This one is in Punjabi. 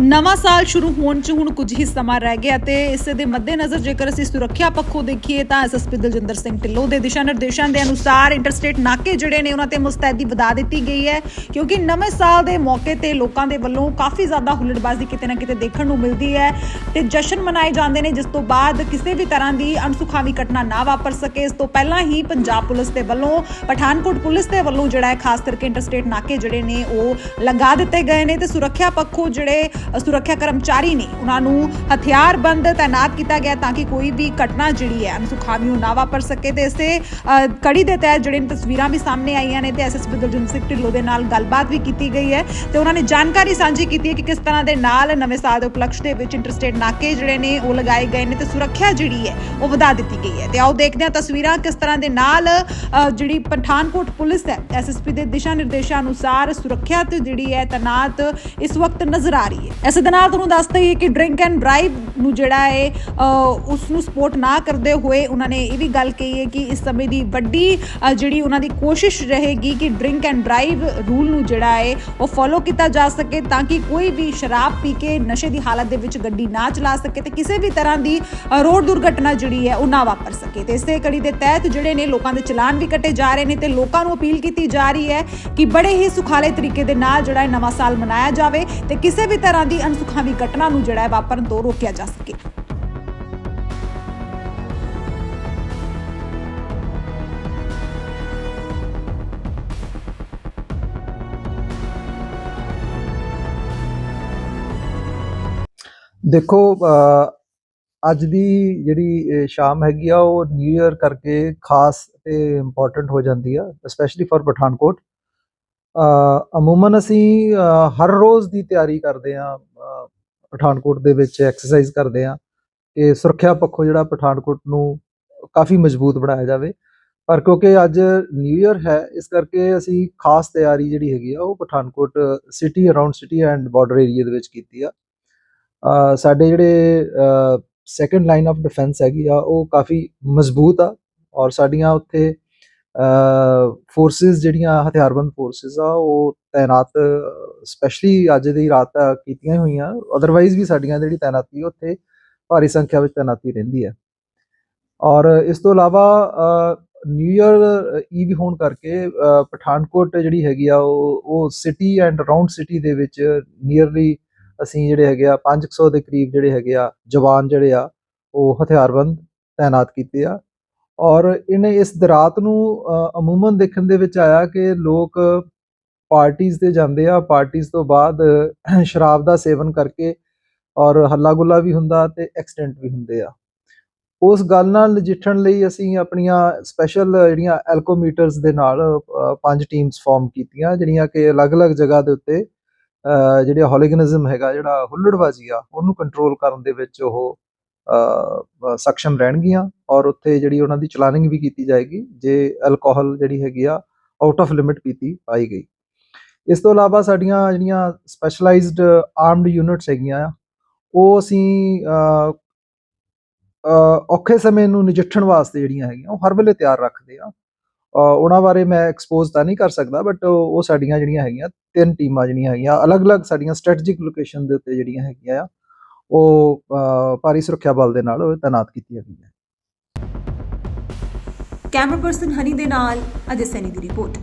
ਨਵਾਂ ਸਾਲ ਸ਼ੁਰੂ ਹੋਣ 'ਚ ਹੁਣ ਕੁਝ ਹੀ ਸਮਾਂ ਰਹਿ ਗਿਆ ਤੇ ਇਸੇ ਦੇ ਮੱਦੇਨਜ਼ਰ ਜੇਕਰ ਅਸੀਂ ਸੁਰੱਖਿਆ ਪੱਖੋਂ ਦੇਖੀਏ ਤਾਂ ਐਸਐਸਪੀ ਦਲਜਿੰਦਰ ਸਿੰਘ ਢਿੱਲੋਂ ਦੇ ਦਿਸ਼ਾ ਨਿਰਦੇਸ਼ਾਂ ਦੇ ਅਨੁਸਾਰ ਇੰਟਰਸਟੇਟ ਨਾਕੇ ਜਿਹੜੇ ਨੇ ਉਹਨਾਂ ਤੇ ਮੁਸਤੈਦੀ ਵਧਾ ਦਿੱਤੀ ਗਈ ਹੈ, ਕਿਉਂਕਿ ਨਵੇਂ ਸਾਲ ਦੇ ਮੌਕੇ ਤੇ ਲੋਕਾਂ ਦੇ ਵੱਲੋਂ ਕਾਫੀ ਜ਼ਿਆਦਾ ਹੁੱਲੜਬਾਜ਼ੀ ਕਿਤੇ ਨਾ ਕਿਤੇ ਦੇਖਣ ਨੂੰ ਮਿਲਦੀ ਹੈ ਤੇ ਜਸ਼ਨ ਮਨਾਏ ਜਾਂਦੇ ਨੇ, ਜਿਸ ਤੋਂ ਬਾਅਦ ਕਿਸੇ ਵੀ ਤਰ੍ਹਾਂ ਦੀ ਅਣਸੁਖਾਵੀ ਘਟਨਾ ਨਾ ਵਾਪਰ ਸਕੇ। ਇਸ ਤੋਂ ਪਹਿਲਾਂ ਹੀ ਪੰਜਾਬ ਪੁਲਿਸ ਦੇ ਵੱਲੋਂ, ਪਠਾਨਕੋਟ ਪੁਲਿਸ ਦੇ ਵੱਲੋਂ ਜਿਹੜਾ ਹੈ, ਖਾਸ ਕਰਕੇ ਇੰਟਰਸਟੇਟ ਨਾਕੇ ਜਿਹੜੇ ਨੇ ਉਹ ਲਗਾ ਦਿੱਤੇ ਗਏ ਨੇ ਤੇ ਸੁਰੱਖਿਆ ਪੱਖੋਂ ਜਿਹੜੇ ਸੁਰੱਖਿਆ ਕਰਮਚਾਰੀ ਨੇ ਉਹਨਾਂ ਨੂੰ ਹਥਿਆਰਬੰਦ ਤਾਇਨਾਤ ਕੀਤਾ ਗਿਆ ਤਾਂ ਕਿ ਕੋਈ ਵੀ ਘਟਨਾ ਜਿਹੜੀ ਹੈ ਅਨਸੁਖਾਵੀ ਉਹ ਨਾ ਵਾਪਰ ਸਕੇ ਤੇ ਇਸੇ ਕੜੀ ਦੇ ਤਹਿਤ ਜਿਹੜੇ ਤਸਵੀਰਾਂ ਵੀ ਸਾਹਮਣੇ ਆਈਆਂ ਨੇ ਤੇ ਐਸਐਸਪੀ ਦਲਜਿੰਦਰ ਸਿੰਘ ਢਿੱਲੋਂ ਦੇ ਨਾਲ ਗੱਲਬਾਤ ਵੀ ਕੀਤੀ ਗਈ ਹੈ ਤੇ ਉਹਨਾਂ ਨੇ ਜਾਣਕਾਰੀ ਸਾਂਝੀ ਕੀਤੀ ਹੈ ਕਿ ਕਿਸ ਤਰ੍ਹਾਂ ਦੇ ਨਾਲ ਨਵੇਂ ਸਾਲ ਦੇ ਉਪਲਕਸ਼ ਦੇ ਵਿੱਚ ਇੰਟਰਸਟੇਟ ਨਾਕੇ ਜਿਹੜੇ ਨੇ ਉਹ ਲਗਾਏ ਗਏ ਨੇ ਤੇ ਸੁਰੱਖਿਆ ਜਿਹੜੀ ਹੈ ਉਹ ਵਧਾ ਦਿੱਤੀ ਗਈ ਹੈ। ਤੇ ਆਓ ਦੇਖਦੇ ਹਾਂ ਤਸਵੀਰਾਂ ਕਿਸ ਤਰ੍ਹਾਂ ਦੇ ਨਾਲ ਜਿਹੜੀ ਪਠਾਨਕੋਟ ਪੁਲਿਸ ਹੈ ਐਸਐਸਪੀ ਦੇ ਦਿਸ਼ਾ ਨਿਰਦੇਸ਼ਾਂ ਅਨੁਸਾਰ ਸੁਰੱਖਿਆ ਤੇ ਜਿਹੜੀ ਹੈ ਤਨਾਤ ਇਸ ਵਕਤ ਨਜ਼ਰ ਆ ਰਹੀ ਹੈ। ਇਸੇ ਦੇ ਨਾਲ ਤੁਹਾਨੂੰ ਦੱਸ ਦਈਏ ਕਿ ਡਰਿੰਕ ਐਂਡ ਡਰਾਈਵ ਨੂੰ ਜਿਹੜਾ ਹੈ ਉਸ ਨੂੰ ਸਪੋਰਟ ਨਾ ਕਰਦੇ ਹੋਏ ਉਹਨਾਂ ਨੇ ਇਹ ਵੀ ਗੱਲ ਕਹੀ ਹੈ ਕਿ ਇਸ ਸਮੇਂ ਦੀ ਵੱਡੀ ਜਿਹੜੀ ਉਹਨਾਂ ਦੀ ਕੋਸ਼ਿਸ਼ ਰਹੇਗੀ ਕਿ ਡਰਿੰਕ ਐਂਡ ਡਰਾਈਵ ਰੂਲ ਨੂੰ ਜਿਹੜਾ ਹੈ, ਉਹ ਫੋਲੋ ਕੀਤਾ ਜਾ ਸਕੇ ਤਾਂ ਕਿ ਕੋਈ ਵੀ ਸ਼ਰਾਬ ਪੀ ਕੇ ਨਸ਼ੇ ਦੀ ਹਾਲਤ ਦੇ ਵਿੱਚ ਗੱਡੀ ਨਾ ਚਲਾ ਸਕੇ ਤੇ ਕਿਸੇ ਵੀ ਤਰ੍ਹਾਂ ਦੀ ਰੋਡ ਦੁਰਘਟਨਾ ਜਿਹੜੀ ਹੈ, ਉਹ ਨਾ ਵਾਪਰ ਸਕੇ। ਤੇ ਇਸੇ ਕੜੀ ਦੇ ਤਹਿਤ ਜਿਹੜੇ ਨੇ ਲੋਕਾਂ ਦੇ ਚਲਾਨ ਵੀ ਕੱਟੇ ਜਾ ਰਹੇ ਨੇ ਤੇ ਲੋਕਾਂ ਨੂੰ ਅਪੀਲ ਕੀਤੀ ਜਾ ਰਹੀ ਹੈ ਕਿ ਬੜੇ ਹੀ ਸੁਖਾਲੇ ਤਰੀਕੇ ਦੇ ਨਾਲ ਜਿਹੜਾ ਇਹ ਨਵਾਂ ਸਾਲ ਮਨਾਇਆ ਜਾਵੇ ਤੇ ਕਿਸੇ ਵੀ ਤਰ੍ਹਾਂ ਦੀ ਅਣਸੁਖਾਵੀ ਘਟਨਾ ਨੂੰ ਜਿਹੜਾ ਵਾਪਰਨ ਤੋਂ ਰੋਕਿਆ ਜਾ ਸਕੇ। ਦੇਖੋ ਅ, ਅੱਜ ਦੀ ਜਿਹੜੀ ਸ਼ਾਮ ਹੈਗੀ ਆ ਉਹ ਨਿਊ ਇਅਰ ਕਰਕੇ ਖਾਸ ਤੇ ਇੰਪੋਰਟੈਂਟ ਹੋ ਜਾਂਦੀ ਆ ਸਪੈਸ਼ਲੀ ਫॉर ਪਠਾਨਕੋਟ। ਅਮੂਮਨ ਅਸੀਂ ਹਰ ਰੋਜ਼ ਦੀ ਤਿਆਰੀ ਕਰਦੇ ਆ ਪਠਾਨਕੋਟ ਦੇ ਵਿੱਚ ਐਕਸਰਸਾਈਜ਼ ਕਰਦੇ ਆ ਕਿ ਸੁਰੱਖਿਆ ਪੱਖੋਂ ਜਿਹੜਾ ਪਠਾਨਕੋਟ ਨੂੰ ਕਾਫੀ ਮਜ਼ਬੂਤ ਬਣਾਇਆ ਜਾਵੇ। ਪਰ ਕਿਉਂਕਿ ਅੱਜ ਨਿਊ ਇਅਰ ਹੈ, ਇਸ ਕਰਕੇ ਅਸੀਂ ਖਾਸ ਤਿਆਰੀ ਜਿਹੜੀ ਹੈਗੀ ਆ, ਉਹ Pathankot city around city and border area ਦੇ ਵਿੱਚ ਕੀਤੀ ਆ। ਸਾਡੇ ਜਿਹੜੇ ਸੈਕੰਡ ਲਾਈਨ ਆਫ ਡਿਫੈਂਸ ਹੈਗੀ ਆ, ਉਹ ਕਾਫੀ ਮਜ਼ਬੂਤ ਆ ਔਰ ਸਾਡੀਆਂ ਉੱਥੇ ਫੋਰਸਿਸ ਜਿਹੜੀਆਂ ਹਥਿਆਰਬੰਦ ਫੋਰਸਿਸ ਆ, ਉਹ ਤਾਇਨਾਤ ਸਪੈਸ਼ਲੀ ਅੱਜ ਦੀ ਰਾਤ ਤੱਕ ਕੀਤੀਆਂ ਹੋਈਆਂ। ਅਦਰਵਾਈਜ਼ ਵੀ ਸਾਡੀਆਂ ਜਿਹੜੀ ਤਾਇਨਾਤੀ ਉੱਥੇ ਭਾਰੀ ਸੰਖਿਆ ਵਿੱਚ ਤਾਇਨਾਤੀ ਰਹਿੰਦੀ ਹੈ ਔਰ ਇਸ ਤੋਂ ਇਲਾਵਾ ਨਿਊ ਇਅਰ ਈਵ ਹੋਣ ਕਰਕੇ ਪਠਾਨਕੋਟ ਜਿਹੜੀ ਹੈਗੀ ਆ, ਉਹ ਉਹ ਸਿਟੀ ਐਂਡ ਅਰਾਊਂਡ ਸਿਟੀ ਦੇ ਵਿੱਚ ਨੀਅਰਲੀ ਅਸੀਂ ਜਿਹੜੇ ਹੈਗੇ ਆ 500 ਦੇ ਕਰੀਬ ਜਿਹੜੇ ਹੈਗੇ ਆ, ਜਵਾਨ ਜਿਹੜੇ ਆ, ਉਹ ਹਥਿਆਰਬੰਦ ਤਾਇਨਾਤ ਕੀਤੇ ਆ। ਔਰ ਇਹਨੇ ਇਸ ਦਰਾਤ ਨੂੰ ਅਮੂਮਨ ਦੇਖਣ ਦੇ ਵਿੱਚ ਆਇਆ ਕਿ ਲੋਕ ਪਾਰਟੀਆਂ ਤੇ ਜਾਂਦੇ ਆ। ਪਾਰਟੀਆਂ ਤੋਂ ਬਾਅਦ ਸ਼ਰਾਬ ਦਾ ਸੇਵਨ ਕਰਕੇ ਔਰ ਹੱਲਾ ਗੁੱਲਾ ਵੀ ਹੁੰਦਾ ਤੇ ਐਕਸੀਡੈਂਟ ਵੀ ਹੁੰਦੇ ਆ। ਉਸ ਗੱਲ ਨਾਲ ਨਜਿੱਠਣ ਲਈ ਅਸੀਂ ਆਪਣੀਆਂ ਸਪੈਸ਼ਲ ਜਿਹੜੀਆਂ ਐਲਕੋਮੀਟਰਸ ਦੇ ਨਾਲ ਪੰਜ ਟੀਮਸ ਫਾਰਮ ਕੀਤੀਆਂ, ਜਿਹੜੀਆਂ ਕਿ ਅਲੱਗ-ਅਲੱਗ ਜਗ੍ਹਾ ਦੇ ਉੱਤੇ ਜਿਹੜੇ ਹੋਲੀਗਨਿਜ਼ਮ ਹੈਗਾ, ਜਿਹੜਾ ਹੁੱਲੜਬਾਜ਼ੀ ਆ, ਉਹਨੂੰ ਕੰਟਰੋਲ ਕਰਨ ਦੇ ਵਿੱਚ ਉਹ ਸક્ષਮ ਰਹਿਣਗੀਆਂ ਔਰ ਉੱਥੇ ਜਿਹੜੀ ਉਹਨਾਂ ਦੀ ਚਲਾਨਿੰਗ ਵੀ ਕੀਤੀ ਜਾਏਗੀ, ਜੇ ਅਲਕੋਹਲ ਜਿਹੜੀ ਹੈਗੀ ਆ ਆਊਟ ਆਫ ਲਿਮਿਟ ਪੀਤੀ ਪਾਈ ਗਈ। ਇਸ ਤੋਂ ਇਲਾਵਾ ਸਾਡੀਆਂ ਜਿਹੜੀਆਂ ਸਪੈਸ਼ਲਾਈਜ਼ਡ ਆਰਮਡ ਯੂਨਿਟਸ ਹੈਗੀਆਂ ਆ, ਉਹ ਅਸੀਂ ਔਖੇ ਸਮੇਂ ਨੂੰ ਨਜਿੱਠਣ ਵਾਸਤੇ ਜਿਹੜੀਆਂ ਹੈਗੀਆਂ, ਉਹ ਹਰ ਵੇਲੇ ਤਿਆਰ ਰੱਖਦੇ ਆ। ਉਹਨਾਂ ਬਾਰੇ ਮੈਂ ਐਕਸਪੋਜ਼ ਤਾਂ ਨਹੀਂ ਕਰ ਸਕਦਾ ਬਟ ਉਹ ਸਾਡੀਆਂ ਜਿਹੜੀਆਂ ਹੈਗੀਆਂ, ਤਿੰਨ ਟੀਮਾਂ ਜਿਹੜੀਆਂ ਹੈਗੀਆਂ, ਅਲੱਗ-ਅਲੱਗ ਸਾਡੀਆਂ ਸਟ੍ਰੈਟਜਿਕ ਲੋਕੇਸ਼ਨ ਦੇ ਉੱਤੇ ਜਿਹੜੀਆਂ ਹੈਗੀਆਂ ਆ ਉਹ ਭਾਰੀ ਸੁਰੱਖਿਆ ਬਲ ਦੇ ਨਾਲ ਤਾਇਨਾਤ ਕੀਤੀਆਂ ਗਈਆਂ ਕੈਮਰਾ ਪਰਸਨ ਹਨੀ ਦੇ ਨਾਲ ਅਜੇ ਸੈਨੀ ਦੀ ਰਿਪੋਰਟ।